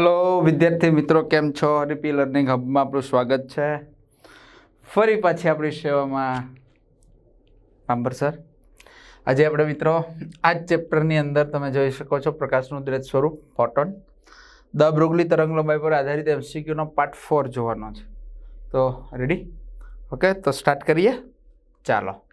Hello વિદ્યાર્થી મિત્રો, કેમ છો? હરીપી લર્નિંગ હબમાં આપણું સ્વાગત છે. ફરી પાછી આપણી સેવામાં. પાંબર સર. આજે આપણે મિત્રો, આ ચેપ્ટરની અંદર તમે જોઈ શકો છો પ્રકાશનું દ્રેજ સ્વરૂપ, ફોટોન. દ બ્રુગલી તરંગલંબાઈ પર આધારિત એમસીક્યુનો પાર્ટ ફોર જોવાનો છે. તો રેડી ઓકે તો સ્ટાર્ટ કરીએ. ચાલો.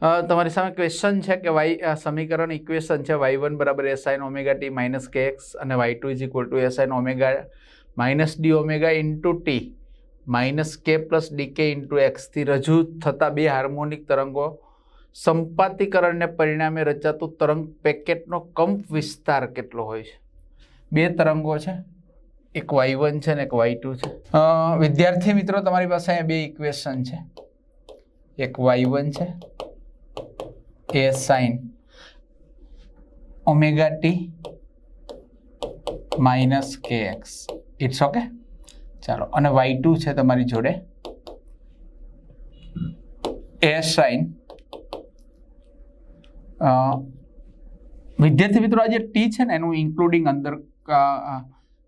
તમારી સામે ક્વેશ્ચન છે કે વાય સમીકરણ ઇક્વેશન છે વાય વન બરાબર A sine omega T minus K X અને Y two is equal to A sine omega minus D omega into T minus K plus D K into એક્સથી રજૂ થતા બે harmonic તરંગો સંપાતીકરણને પરિણામે રચાતું તરંગ પેકેટનો કંપ વિસ્તાર કેટલો હોય છે? બે તરંગો છે. એક વાય વન છે ને એક વાય ટુ છે. વિદ્યાર્થી મિત્રો, તમારી પાસે અહીંયા બે ઇક્વેશન છે. એક વાય વન છે A sine omega T minus K X it's okay ચાલો, અને વાય ટુ છે તમારી જોડે. એ સાઈન વિદ્યાર્થી મિત્રો, આ જે ટી છે ને, એનું ઇન્ક્લુડિંગ અંદર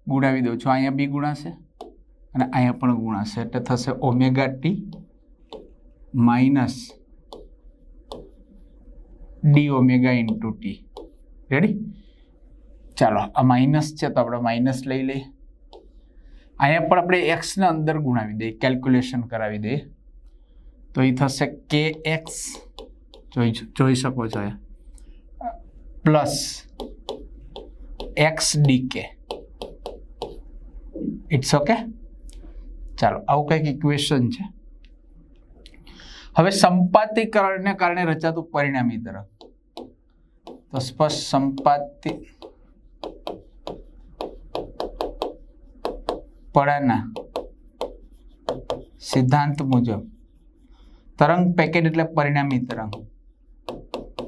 ગુણાવી દઉં છું. અહીંયા બી ગુણાશે, અને અહીંયા પણ ગુણાશે. એટલે થશે omega T minus D omega into T ready ચાલો, આ માઇનસ છે તો આપણે માઇનસ લઈ લઈએ. અહીંયા પણ આપણે એક્સને અંદર ગુણાવી દઈએ કેલ્ક્યુલેશન કરાવી દઈએ. તો એ થશે કે એક્સ જોઈ જોઈ શકો છો plus X D K it's okay ચાલો, આવું કંઈક ઇક્વેશન છે. હવે સંપાતીકરણને કારણે રચાતું પરિણામી તરંગ તો સ્પષ્ટ સંપાતિ પડાના સિદ્ધાંત મુજબ. તરંગ પેકેટ એટલે પરિણામી તરંગ.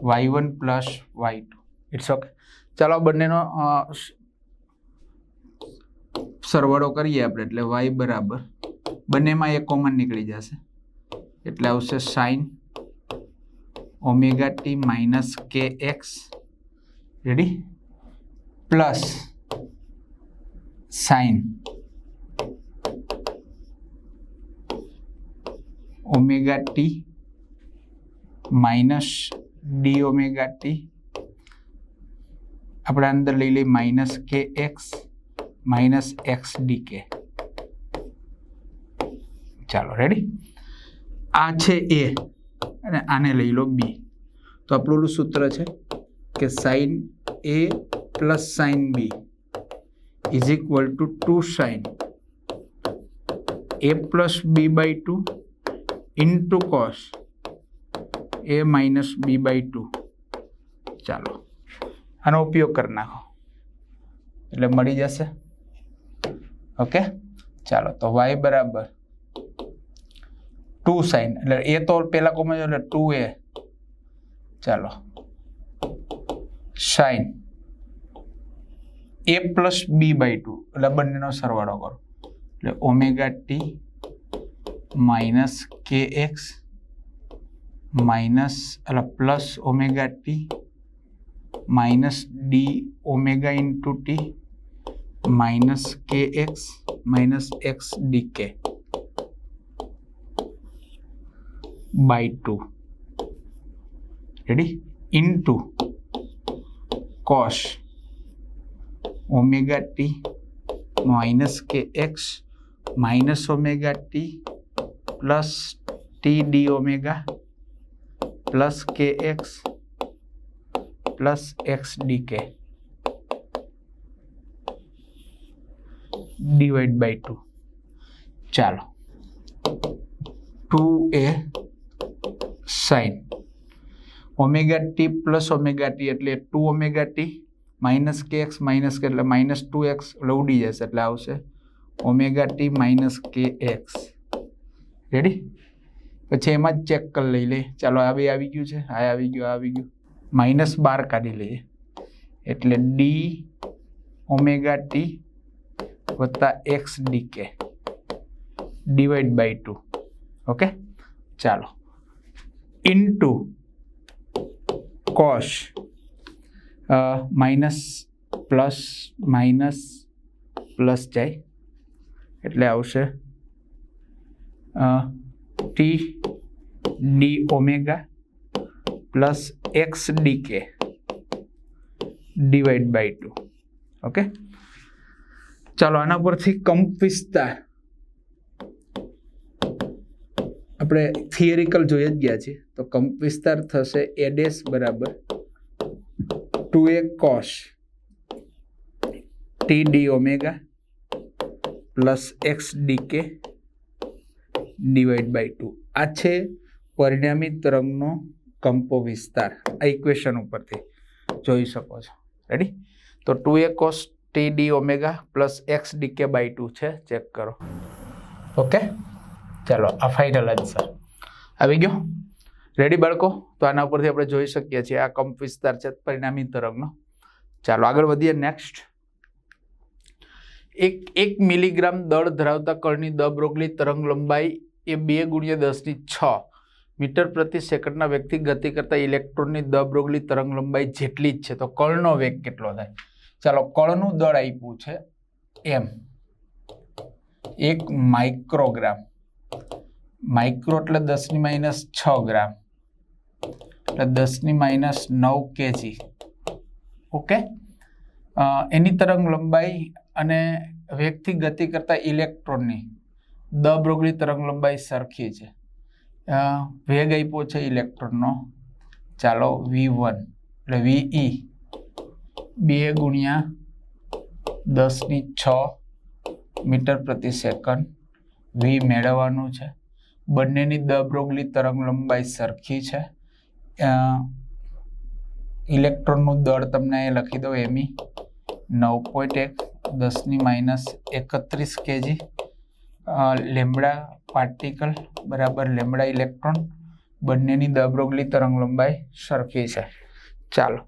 Y one plus Y two it's okay ચાલો બંનેનો સરવાળો કરીએ આપણે. એટલે વાય બરાબર. બંનેમાં એ કોમન નીકળી જશે. એટલે આવશે sine omega T minus K X ready plus sine omega T minus D omega T આપણે અંદર લઈ લઈએ માઇનસ કે એક્સ માઇનસ એક્સ ડી કે ચાલો રેડી આ છે એ અને આને લઈ લો બી તો આપણું સૂત્ર છે? કે sine A plus sine B is equal to two sine A plus B by two into cos A minus B by two ચાલો આનો ઉપયોગ કરી નાખો એટલે મળી જશે. ઓકે ચાલો, તો વાય બરાબર ટુ સાઇન. એટલે એ તો પહેલા કોમન એટલે ટુ એ ચાલો. Sine A plus B by two એટલે બંનેનો સરવાળો કરો. એટલે omega T minus K X minus એટલે plus omega T minus D omega into T minus K X minus X D K by 2 ready into cos omega t minus kx minus omega t plus t d omega plus kx plus x dk divide by 2 ચાલો 2a sign omega T plus omega T એટલે two omega T minus K X minus K એટલે minus two x એટલે ઉડી જશે એટલે આવશે omega T minus K X ready પછી એમાં જ ચેક કરી લઈ લે. ચાલો આ બે આવી ગયું છે. આ આવી ગયું આવી ગયું. માઇનસ બાર કાઢી લઈએ. એટલે ડી ઓમેગા ટી વત્તા X D K divide by two okay ચાલો. Into cos minus plus minus plus જાય. એટલે આવશે T D omega plus X D K divide by two okay ચાલો, આના પરથી કંપ વિસ્તાર. આપણે થિયરિકલ જોઈ જ ગયા છીએ તો કંપ વિસ્તાર થશે એડેસ બરાબર two A cos T D omega plus X D K divide by two આ છે પરિણામી તરંગનો કંપો વિસ્તાર. આ ઇક્વેશન ઉપરથી જોઈ શકો છો. રેડી તો two A cos T D omega plus X D K by two છે. ચેક કરો. ઓકે ચાલો, આ ફાઇનલ આન્સર આવી ગયો? રેડી બાળકો? તો આના ઉપરથી આપણે જોઈ શકીએ છીએ આ કંપ વિસ્તાર છે પરિણામી તરંગનો. ચાલો, આગળ વધીએ નેક્સ્ટ એક એક મિલીગ્રામ દળ ધરાવતા કણની દબરોગલી તરંગ લંબાઈ એ બે ગુણ્યા દસની છ મીટર પ્રતિ સેકન્ડના વ્યક્તિ ગતિ કરતા ઇલેક્ટ્રોનની દબરોગલી તરંગ લંબાઈ જેટલી જ છે. તો કળનો વેગ કેટલો થાય? ચાલો કળનું દળ આપ્યું છે એમ. એક માઇક્રોગ્રામ માઇક્રો એટલે દસની માઇનસ છ ગ્રામ. એટલે દસની માઇનસ નવ કેજી. ઓકે? એની તરંગ લંબાઈ અને વેગથી ગતિ કરતા ઇલેક્ટ્રોનની દબરોગલી તરંગ લંબાઈ સરખી છે. વેગ આપ્યો છે ઇલેક્ટ્રોનનો. ચાલો વી વન એટલે વીઈ બે ગુણ્યા દસની છ મીટર પ્રતિ સેકન્ડ. વી મેળવવાનું છે. બંનેની દબરોગલી તરંગ લંબાઈ સરખી છે. ઇલેક્ટ્રોનનું દળ તમને એ લખી દો એમી નવ પોઈન્ટ એક, દસની માઇનસ એકત્રીસ કેજી. લેમડા પાર્ટિકલ બરાબર લેમડા ઇલેક્ટ્રોન. બંનેની દબરોગલી તરંગ લંબાઈ સરખી છે. ચાલો,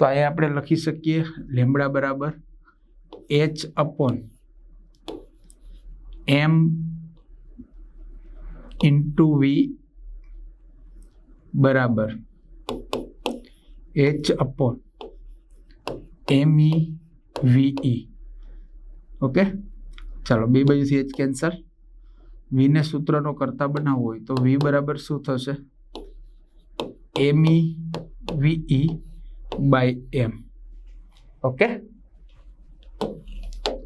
તો અહીંયા આપણે લખી શકીએ લેમડા બરાબર H upon M into V બરાબર H upon M E V E okay ચાલો, બે બાજુથી એચ કેન્સલ વીને સૂત્રનો કરતા બનાવવો હોય તો વી બરાબર શું થશે? એમ ઈ વીઈ બાય એમ ઓકે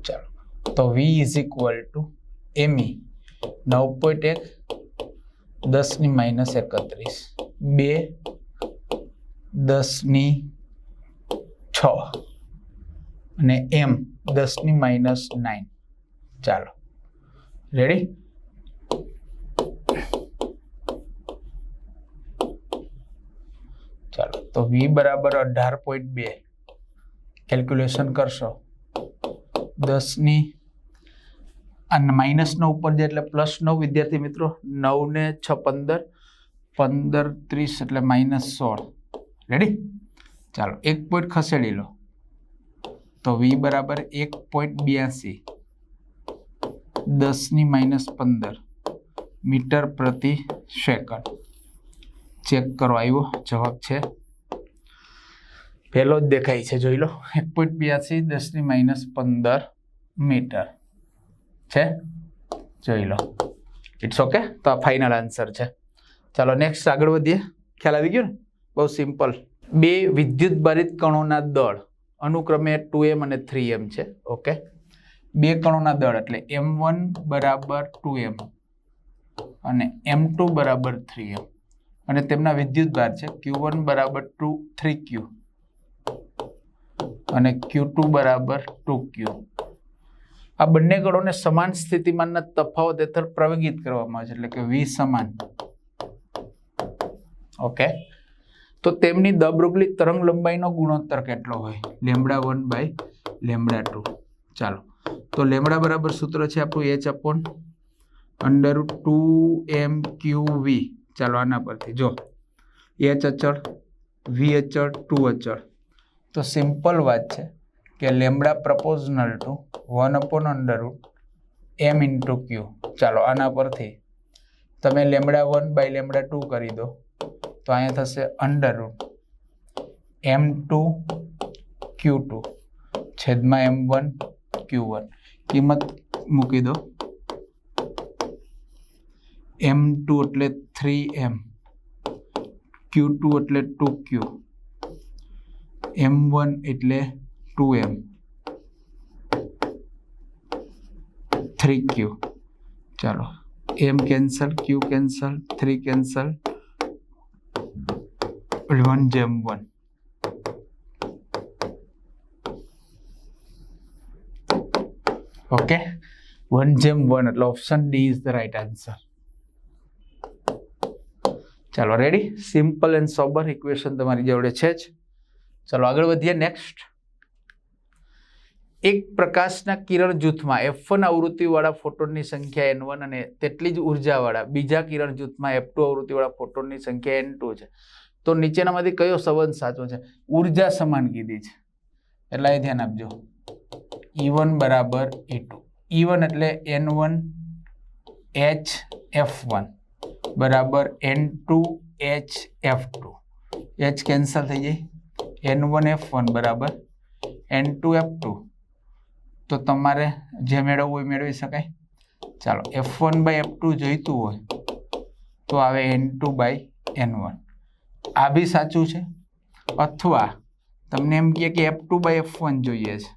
ચાલો. તો V is equal to M E નવ પોઈન્ટ એક દસની માઇનસ એકત્રીસ. બે, દસની છ. અને એમ દસની માઇનસ નાઇન. ચાલો. રેડી ચાલો. તો વી બરાબર અઢાર પોઈન્ટ બે. કેલ્ક્યુલેશન કરશો. દસની અને માઇનસ નવ ઉપર જાય એટલે પ્લસ નવ. વિદ્યાર્થી મિત્રો, નવ ને છ પંદર. પંદર ત્રીસ એટલે માઇનસ સોળ. રેડી ચાલો, એક પોઈન્ટ ખસેડી લો. તો વી બરાબર એક પોઈન્ટ બ્યાસી. દસની માઇનસ પંદર. મીટર પ્રતિ સેકન્ડ. ચેક કરો, આવ્યો? જવાબ છે. પહેલો જ દેખાય છે, જોઈ લો. એક પોઈન્ટ બ્યાસી દસની માઇનસ પંદર મીટર. છે? જોઈ લો. ઇટ્સ ઓકે તો આ ફાઇનલ આન્સર છે. ચાલો નેક્સ્ટ આગળ વધીએ. ખ્યાલ આવી ગયો ને? બહુ સિમ્પલ બે વિદ્યુત બારિત કણોના દળ. અનુક્રમે ટુ એમ અને થ્રી એમ છે. ઓકે બે કણોના દળ એટલે એમ વન બરાબર ટુ એમ અને એમ ટુ બરાબર થ્રી એમ અને તેમના વિદ્યુત ભાર છે ક્યુ વન બરાબર ટુ થ્રી ક્યુ અને ક્યુ ટુ બરાબર ટુ ક્યુ આ બંને ગળોને સમાન સ્થિતિમાનના તફાવત હેઠળ પ્રવેગિત કરવામાં આવે છે, એટલે કે વી સમાન. ઓકે તો તેમની દબરૂગલી તરંગ લંબાઈનો ગુણોત્તર કેટલો હોય? Lambda one by lambda two. ચાલો. તો લેમડા બરાબર સૂત્ર છે આપણું H upon under two M Q V ચાલો આના પરથી. જો. એચ અચળ વી અચળ ટુ અચળ. તો સિમ્પલ વાત છે કે lambda proportional to one upon under root M into Q ચાલો, આના પરથી તમે lambda one by lambda two કરી દો, તો અહીંયા થશે under root M two Q two છેદમાં એમ વન ક્યુ વન કિંમત મૂકી દો. એમ ટુ એટલે થ્રી એમ ક્યુ ટુ એટલે ટુ ક્યુ એમ વન એટલે ટુ એમ થ્રી ક્યુ. ચાલો. M cancel, Q cancel, three cancel. One જેમ વન. ઓકે. વન જેમ વન એટલે option D is the right answer. ચાલો, ready? Simple and sober equation તમારી જોડે છે જ. ચાલો, આગળ વધીએ નેક્સ્ટ. એક પ્રકાશના કિરણ જૂથમાં એફ વન આવૃત્તિવાળા ફોટોનની સંખ્યા એન વન અને તેટલી જ ઉર્જાવાળા બીજા કિરણ જૂથમાં એફ ટુ આવૃત્તિવાળા ફોટોનની સંખ્યા એન ટુ છે. તો નીચેનામાંથી કયો સંબંધ સાચો છે? ઊર્જા સમાન કીધી છે. એટલે એ ધ્યાન આપજો. ઈ વન બરાબર ઈ ટુ ઈ વન એટલે N one H F one બરાબર N two H F two H cancel થઈ જાય એન વન એફ વન બરાબર એન ટુ એફ ટુ તો તમારે જે મેળવવું હોય મેળવી શકાય. ચાલો F one by F two જોઈતું હોય, તો આવે N two by N one આ બી સાચું છે? અથવા તમને એમ કહે કે F two by F one જોઈએ છે.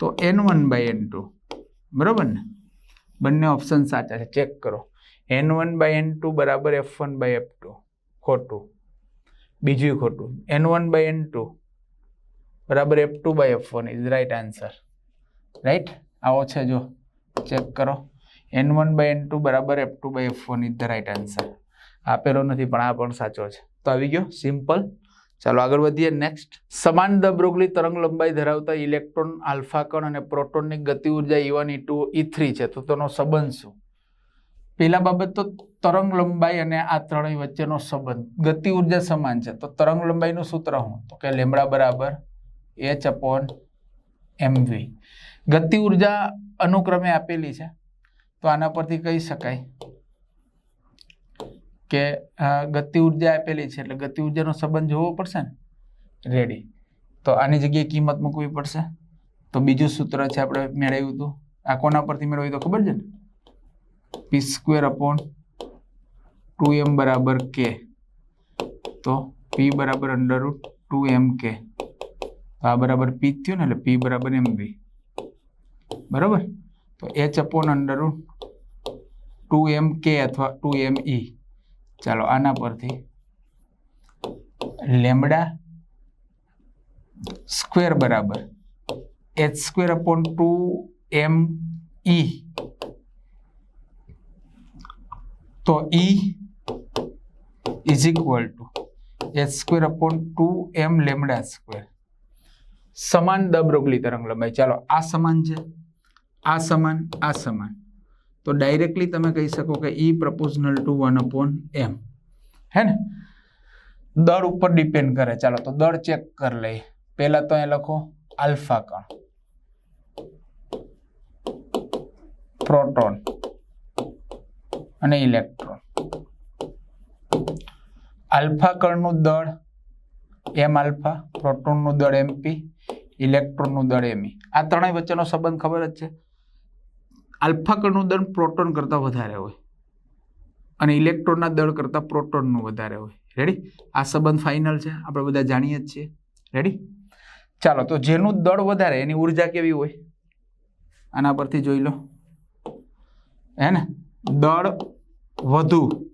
તો N one by N two બરાબર ને? બંને ઓપ્શન સાચા છે ચેક કરો. N one by N two બરાબર F one by F two ખોટું. બીજું ખોટું N one by N two બરાબર F two by F one is right answer right આવો છે જો. ચેક કરો. N one by N two બરાબર F two by F one is the right answer આપેલો નથી, પણ આ પણ સાચો છે. તો આવી ગયો. સિમ્પલ ચાલો આગળ વધીએ. નેક્સ્ટ સમાન દબરોગલી તરંગ લંબાઈ ધરાવતા ઇલેક્ટ્રોન આલ્ફા અને પ્રોટોનની ગતિ ઊર્જા E one E two E three છે. તો તેનો સંબંધ શું? પહેલા બાબત તો તરંગ લંબાઈ અને આ ત્રણેય વચ્ચેનો સંબંધ. ગતિ ઊર્જા સમાન છે. તો તરંગ લંબાઈનું સૂત્ર હું તો કે લેમડા બરાબર એચ અપોન એમવી ગતિ ઊર્જા અનુક્રમે આપેલી છે, તો આના પરથી કહી શકાય કે ગતિ ઊર્જા આપેલી છે, એટલે ગતિ ઉર્જાનો સંબંધ જોવો પડશે ને? રેડી તો આની જગ્યાએ કિંમત મૂકવી પડશે. તો બીજું સૂત્ર છે આપણે મેળવ્યું હતું. આ કોના પરથી મેળવ્યું તો ખબર છે ને? P square upon two M બરાબર કે તો પી બરાબર અંડર રૂટ ટુ એમ કે આ બરાબર પી થયું ને, એટલે પી બરાબર એમ બી બરાબર? તો H upon under two M K અથવા ટુ એમ ઈ ચાલો આના પરથી લેમડા સ્ક્વેર બરાબર. H square upon two M E તો E is equal to H square upon two M lambda square સમાન દબરોગલી તરંગ લંબાઈ. ચાલો આ સમાન છે. આ સમાન આ સમાન. તો ડાયરેક્ટલી તમે કહી શકો કે E proportional to one upon M હે ને? દળ ઉપર ડિપેન્ડ કરે. ચાલો તો દળ ચેક કરી લઈએ. પહેલાં તો અહીંયા લખો આલ્ફા કણ. પ્રોટોન અને ઇલેક્ટ્રોન આલ્ફા કણનું દળ એમ આલ્ફા પ્રોટોનનું દળ એમપી ઇલેક્ટ્રોનનું દળ એમઈ આ ત્રણેય વચ્ચેનો સંબંધ ખબર જ છે? આલ્ફા કણનું દળ પ્રોટોન કરતાં વધારે હોય. અને ઇલેક્ટ્રોનના દળ કરતાં પ્રોટોનનું વધારે હોય. રેડી આ સંબંધ ફાઇનલ છે. આપણે બધા જાણીએ જ છીએ. રેડી ચાલો, તો જેનું દળ વધારે, એની ઊર્જા કેવી હોય? આના પરથી જોઈ લો. હે ને? દળ વધુ.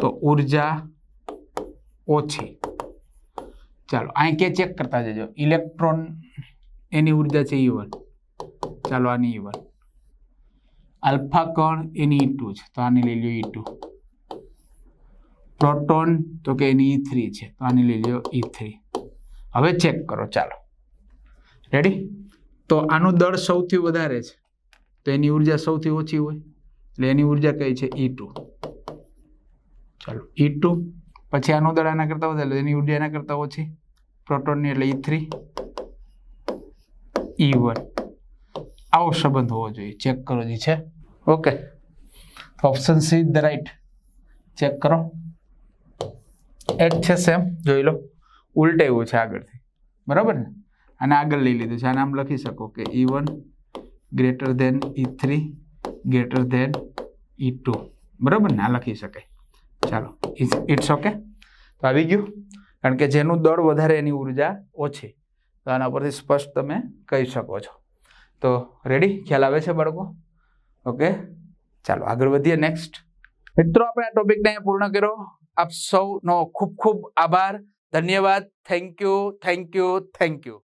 તો ઊર્જા ઓછી. ચાલો, અહીં કે ચેક કરતા જજો. ઇલેક્ટ્રોન, એની ઊર્જા છે ઈ ચાલો, આની ઈ આલ્ફા કણ? એની ટુ છે. તો આને લઈ લ્યો ઈ ટુ પ્રોટોન, તો કે એની ઈ થ્રી છે. તો આને લઈ લ્યો ઈ થ્રી હવે ચેક કરો. ચાલો. રેડી તો આનું દળ સૌથી વધારે છે. તો એની ઊર્જા સૌથી ઓછી હોય. એટલે એની ઊર્જા કઈ છે? ઈ ટુ ચાલો. ઈ ટુ પછી આનું દળ આના કરતાં વધારે એની ઊર્જા એના કરતાં ઓછી. પ્રોટોનની એટલે ઈ થ્રી ઈ વન આવો સંબંધ હોવો જોઈએ. ચેક કરો જે છે. Okay option C the right check કરો. એટ છે સેમ જોઈ લો. ઉલટાવ્યું છે આગળથી. બરાબર ને? અને આગળ લઈ લીધું છે. આને આમ લખી શકો કે E one greater than E three greater than E two બરાબર ને? આ લખી શકાય. ચાલો. ઇટ્સ ઓકે તો આવી ગયું. કારણ કે જેનું દળ વધારે એની ઊર્જા ઓછી. તો આના પરથી સ્પષ્ટ તમે કહી શકો છો. તો રેડી ખ્યાલ આવે છે બાળકો ઓકે ચાલો આગળ વધીએ નેક્સ્ટ મિત્રો આપણે આ ટોપિકને અહીંયા પૂર્ણ કર્યો આપ સૌનો ખૂબ ખૂબ આભાર ધન્યવાદ thank you thank you thank you